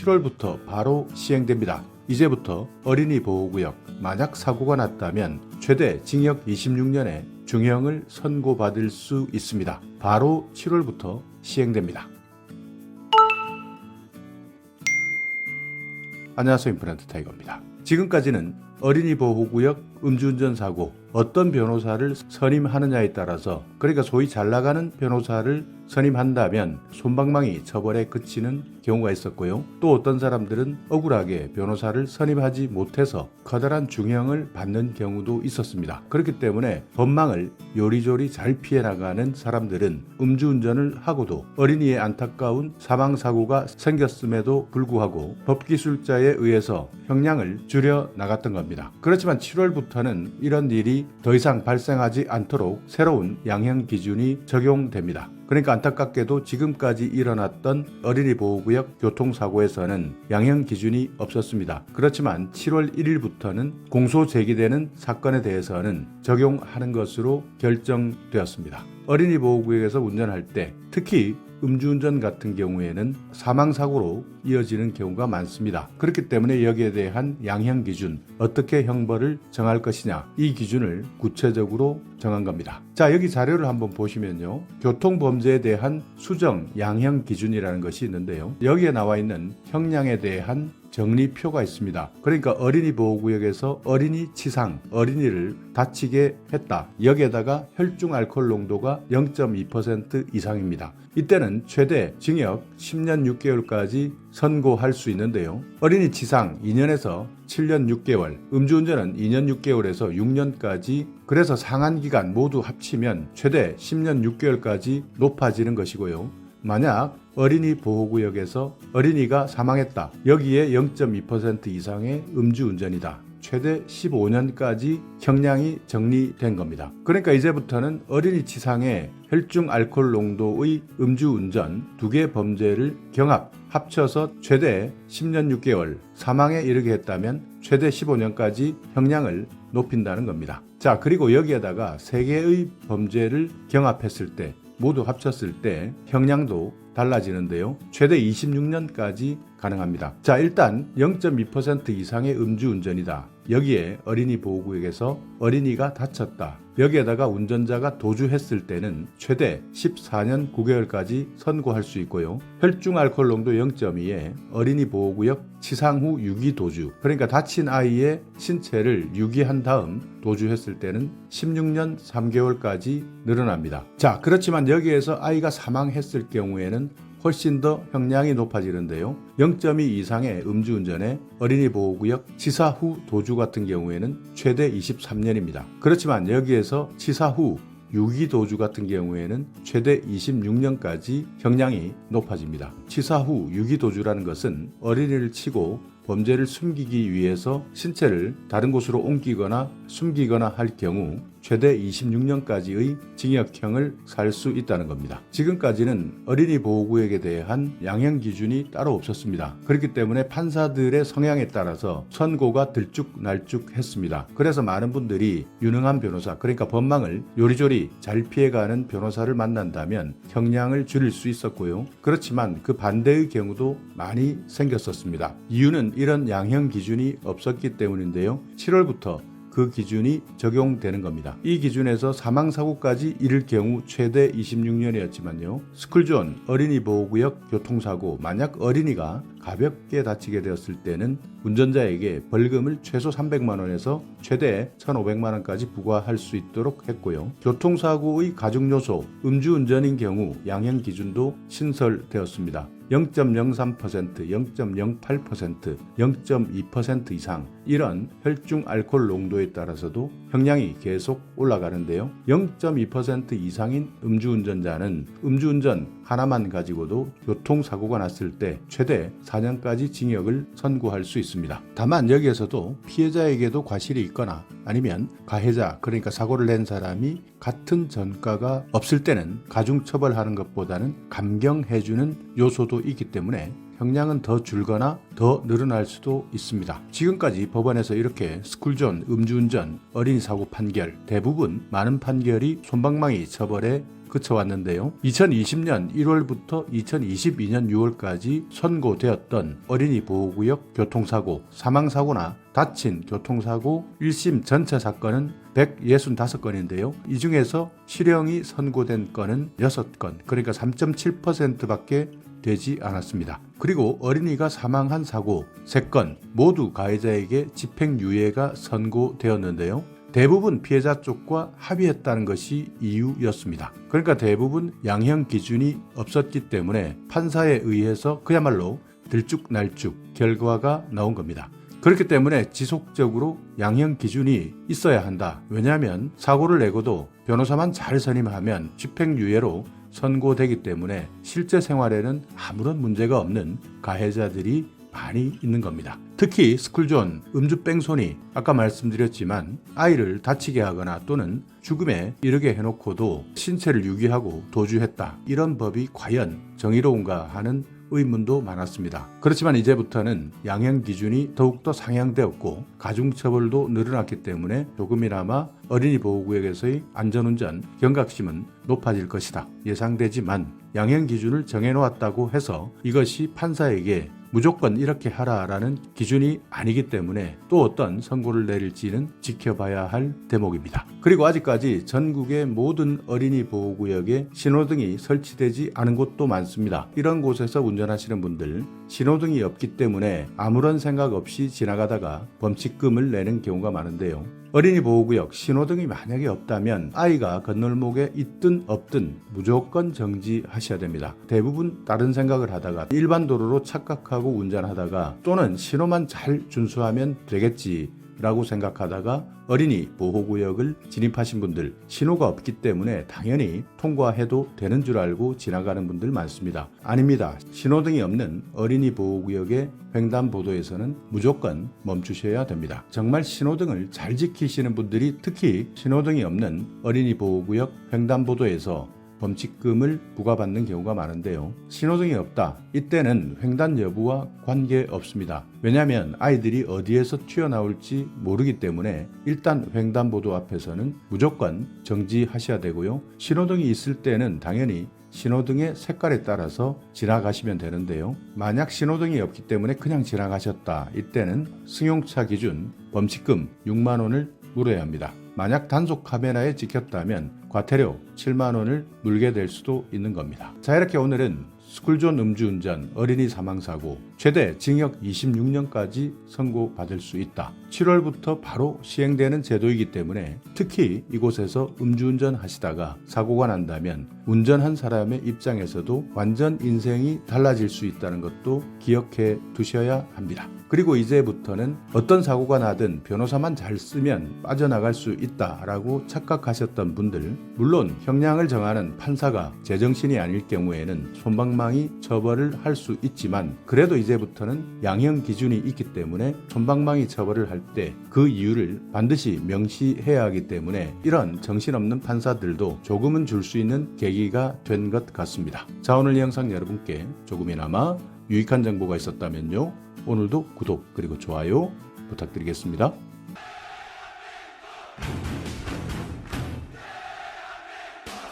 7월부터 바로 시행됩니다. 이제부터 어린이 보호구역 만약 사고가 났다면 최대 징역 26년에 중형을 선고받을 수 있습니다. 바로 7월부터 시행됩니다. 안녕하세요. 임플란트 타이거입니다. 지금까지는 어린이 보호구역 음주운전 사고 어떤 변호사를 선임하느냐에 따라서 그러니까 소위 잘 나가는 변호사를 선임한다면 손방망이 처벌에 그치는 경우가 있었고요. 또 어떤 사람들은 억울하게 변호사를 선임하지 못해서 커다란 중형을 받는 경우도 있었습니다. 그렇기 때문에 법망을 요리조리 잘 피해 나가는 사람들은 음주운전을 하고도 어린이의 안타까운 사망 사고가 생겼음에도 불구하고 법기술자에 의해서 형량을 줄여 나갔던 겁니다. 그렇지만 7월부터는 이런 일이 더 이상 발생하지 않도록 새로운 양형 기준이 적용됩니다. 그러니까 안타깝게도 지금까지 일어났던 어린이 보호구역 교통사고에서는 양형 기준이 없었습니다. 그렇지만 7월 1일부터는 공소 제기되는 사건에 대해서는 적용하는 것으로 결정되었습니다. 어린이 보호구역에서 운전할 때 특히 음주운전 같은 경우에는 사망사고로 이어지는 경우가 많습니다. 그렇기 때문에 여기에 대한 양형 기준, 어떻게 형벌을 정할 것이냐, 이 기준을 구체적으로 정한 겁니다. 자, 여기 자료를 한번 보시면요. 교통범죄에 대한 수정 양형 기준이라는 것이 있는데요. 여기에 나와 있는 형량에 대한 정리표가 있습니다. 그러니까 어린이 보호구역에서 어린이 치상, 어린이를 다치게 했다. 여기에다가 혈중 알코올 농도가 0.2% 이상입니다. 이때는 최대 징역 10년 6개월까지 선고할 수 있는데요. 어린이 치상 2년에서 7년 6개월, 음주운전은 2년 6개월에서 6년까지 그래서 상한 기간 모두 합치면 최대 10년 6개월까지 높아지는 것이고요. 만약 어린이 보호구역에서 어린이가 사망했다. 여기에 0.2% 이상의 음주운전이다. 최대 15년까지 형량이 정리된 겁니다. 그러니까 이제부터는 어린이 치상의 혈중 알코올 농도의 음주운전 두 개 범죄를 경합 합쳐서 최대 10년 6개월 사망에 이르게 했다면 최대 15년까지 형량을 높인다는 겁니다. 자, 그리고 여기에다가 세 개의 범죄를 경합했을 때 모두 합쳤을 때 형량도 달라지는데요. 최대 26년까지 가능합니다. 자, 일단 0.2% 이상의 음주운전이다. 여기에 어린이 보호구역에서 어린이가 다쳤다. 여기에다가 운전자가 도주했을 때는 최대 14년 9개월까지 선고할 수 있고요. 혈중 알코올 농도 0.2에 어린이 보호구역 치상 후 유기 도주. 그러니까 다친 아이의 신체를 유기한 다음 도주했을 때는 16년 3개월까지 늘어납니다. 자, 그렇지만 여기에서 아이가 사망했을 경우에는 훨씬 더 형량이 높아지는데요. 0.2 이상의 음주운전에 어린이 보호구역 치사 후 도주 같은 경우에는 최대 23년입니다. 그렇지만 여기에서 치사 후 유기 도주 같은 경우에는 최대 26년까지 형량이 높아집니다. 치사 후 유기 도주라는 것은 어린이를 치고 범죄를 숨기기 위해서 신체를 다른 곳으로 옮기거나 숨기거나 할 경우 최대 26년까지의 징역형을 살 수 있다는 겁니다. 지금까지는 어린이 보호구역에 대한 양형 기준이 따로 없었습니다. 그렇기 때문에 판사들의 성향에 따라서 선고가 들쭉날쭉했습니다. 그래서 많은 분들이 유능한 변호사, 그러니까 법망을 요리조리 잘 피해가는 변호사를 만난다면 형량을 줄일 수 있었고요. 그렇지만 그 반대의 경우도 많이 생겼었습니다. 이유는 이런 양형 기준이 없었기 때문인데요. 7월부터 그 기준이 적용되는 겁니다. 이 기준에서 사망 사고까지 이를 경우 최대 26년이었지만요. 스쿨존 어린이 보호구역 교통사고 만약 어린이가 가볍게 다치게 되었을 때는 운전자에게 벌금을 최소 300만 원에서 최대 1,500만 원까지 부과할 수 있도록 했고요. 교통사고의 가중 요소 음주운전인 경우 양형 기준도 신설되었습니다. 0.03%, 0.08%, 0.2% 이상 이런 혈중 알코올 농도에 따라서도 형량이 계속 올라가는데요. 0.2% 이상인 음주운전자는 음주운전 하나만 가지고도 교통사고가 났을 때 최대 4년까지 징역을 선고할 수 있습니다. 다만 여기에서도 피해자에게도 과실이 있거나 아니면 가해자 그러니까 사고를 낸 사람이 같은 전과가 없을 때는 가중처벌하는 것보다는 감경해주는 요소도 있기 때문에 형량은 더 줄거나 더 늘어날 수도 있습니다. 지금까지 법원에서 이렇게 스쿨존, 음주운전, 어린이 사고 판결 대부분 많은 판결이 손방망이 처벌에 그쳐왔는데요. 2020년 1월부터 2022년 6월까지 선고되었던 어린이 보호구역 교통사고, 사망사고나 다친 교통사고 1심 전체 사건은 165건인데요. 이 중에서 실형이 선고된 건은 6건, 그러니까 3.7%밖에 되지 않았습니다. 그리고 어린이가 사망한 사고 3건 모두 가해자에게 집행유예가 선고되었는데요. 대부분 피해자 쪽과 합의했다는 것이 이유였습니다. 그러니까 대부분 양형 기준이 없었기 때문에 판사에 의해서 그야말로 들쭉날쭉 결과가 나온 겁니다. 그렇기 때문에 지속적으로 양형 기준이 있어야 한다. 왜냐하면 사고를 내고도 변호사만 잘 선임하면 집행유예로 선고되기 때문에 실제 생활에는 아무런 문제가 없는 가해자들이 많이 있는 겁니다. 특히 스쿨존, 음주 뺑소니, 아까 말씀드렸지만 아이를 다치게 하거나 또는 죽음에 이르게 해놓고도 신체를 유기하고 도주했다. 이런 법이 과연 정의로운가 하는 의문도 많았습니다. 그렇지만 이제부터는 양형 기준이 더욱더 상향되었고 가중처벌도 늘어났기 때문에 조금이나마 어린이 보호구역에서의 안전운전 경각심은 높아질 것이다 예상되지만 양형 기준을 정해놓았다고 해서 이것이 판사에게 무조건 이렇게 하라라는 기준이 아니기 때문에 또 어떤 선고를 내릴지는 지켜봐야 할 대목입니다. 그리고 아직까지 전국의 모든 어린이 보호구역에 신호등이 설치되지 않은 곳도 많습니다. 이런 곳에서 운전하시는 분들 신호등이 없기 때문에 아무런 생각 없이 지나가다가 범칙금을 내는 경우가 많은데요. 어린이 보호구역 신호등이 만약에 없다면 아이가 건널목에 있든 없든 무조건 정지하셔야 됩니다. 대부분 다른 생각을 하다가 일반 도로로 착각하고 운전하다가 또는 신호만 잘 준수하면 되겠지. 라고 생각하다가 어린이 보호구역을 진입하신 분들 신호가 없기 때문에 당연히 통과해도 되는 줄 알고 지나가는 분들 많습니다. 아닙니다. 신호등이 없는 어린이 보호구역의 횡단보도에서는 무조건 멈추셔야 됩니다. 정말 신호등을 잘 지키시는 분들이 특히 신호등이 없는 어린이 보호구역 횡단보도에서 범칙금을 부과받는 경우가 많은데요. 신호등이 없다. 이때는 횡단 여부와 관계 없습니다. 왜냐하면 아이들이 어디에서 튀어나올지 모르기 때문에 일단 횡단보도 앞에서는 무조건 정지하셔야 되고요. 신호등이 있을 때는 당연히 신호등의 색깔에 따라서 지나가시면 되는데요. 만약 신호등이 없기 때문에 그냥 지나가셨다. 이때는 승용차 기준 범칙금 6만 원을 물어야 합니다. 만약 단속 카메라에 찍혔다면 과태료 7만 원을 물게 될 수도 있는 겁니다. 자 이렇게 오늘은 스쿨존 음주운전 어린이 사망사고 최대 징역 26년까지 선고받을 수 있다. 7월부터 바로 시행되는 제도이기 때문에 특히 이곳에서 음주운전 하시다가 사고가 난다면 운전한 사람의 입장에서도 완전 인생이 달라질 수 있다는 것도 기억해 두셔야 합니다. 그리고 이제부터는 어떤 사고가 나든 변호사만 잘 쓰면 빠져나갈 수 있다라고 착각하셨던 분들, 물론 형량을 정하는 판사가 제정신이 아닐 경우에는 손방망이 처벌을 할 수 있지만 그래도 이제부터는 양형 기준이 있기 때문에 손방망이 처벌을 할 때 그 이유를 반드시 명시해야 하기 때문에 이런 정신없는 판사들도 조금은 줄 수 있는 계기가 된 것 같습니다. 자 오늘 이 영상 여러분께 조금이나마 유익한 정보가 있었다면요. 오늘도 구독 그리고 좋아요 부탁드리겠습니다.